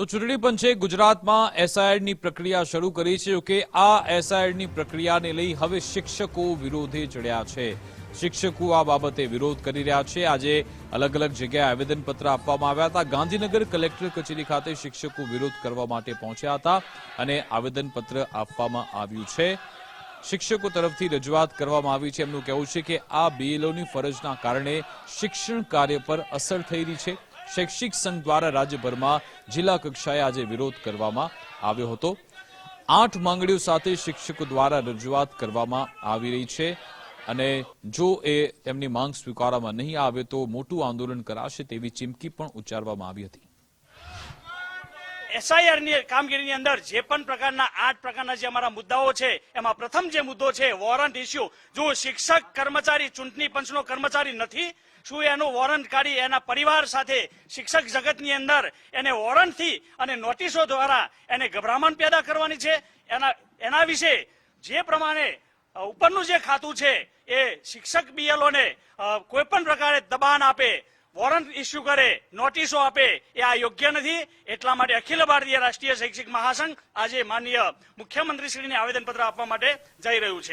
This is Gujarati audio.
તો ચૂંટણી પંચે ગુજરાતમાં એસઆઈઆરની પ્રક્રિયા શરૂ કરી છે. જોકે આ એસઆઈઆરની પ્રક્રિયાને લઈ હવે શિક્ષકો વિરોધે ચડ્યા છે. શિક્ષકો આ બાબતે વિરોધ કરી રહ્યા છે. આજે અલગ અલગ જગ્યાએ આવેદનપત્ર આપવામાં આવ્યા હતા. ગાંધીનગર કલેક્ટર કચેરી ખાતે શિક્ષકો વિરોધ કરવા માટે પહોંચ્યા હતા અને આવેદનપત્ર આપવામાં આવ્યું છે. શિક્ષકો તરફથી રજૂઆત કરવામાં આવી છે. એમનું કહેવું છે કે આ બીએલઓની ફરજના કારણે શિક્ષણ કાર્ય પર અસર થઈ રહી છે. શૈક્ષિક સંઘ દ્વારા રાજ્યભરમાં જિલ્લા કક્ષાએ આજે વિરોધ કરવામાં આવ્યો હતો. આઠ માંગણીઓ સાથે શિક્ષકો દ્વારા રજૂઆત કરવામાં આવી રહી છે અને જો એ તેમની માંગ સ્વીકારવામાં નહીં આવે તો મોટું આંદોલન કરાશે તેવી ચીમકી પણ ઉચ્ચારવામાં આવી હતી. એસઆઈઆરની કામગીરીની અંદર જે પણ પ્રકારના આઠ પ્રકારના જે અમારા મુદ્દાઓ છે, એમાં પ્રથમ જે મુદ્દો છે વોરંટ ઇસ્યુ જો શિક્ષક કર્મચારી, ચૂંટણી પંચનો કર્મચારી નથી, શું એનું વોરંટ કાઢી એના પરિવાર સાથે શિક્ષક જગતની અંદર એને વોરંટથી અને નોટિસો દ્વારા એને ગભરામણ પેદા કરવાની છે? એના એના વિશે જે પ્રમાણે ઉપરનું જે ખાતું છે, એ શિક્ષક બીએલઓને કોઈ પણ પ્રકારે દબાણ આપે વોરંટ ઇસ્યુ કરે, નોટિસો આપે, એ આ યોગ્ય નથી. એટલા માટે અખિલ ભારતીય રાષ્ટ્રીય શૈક્ષિક મહાસંઘ આજે માનનીય મુખ્યમંત્રીશ્રીને આવેદનપત્ર આપવા માટે જઈ રહ્યું છે.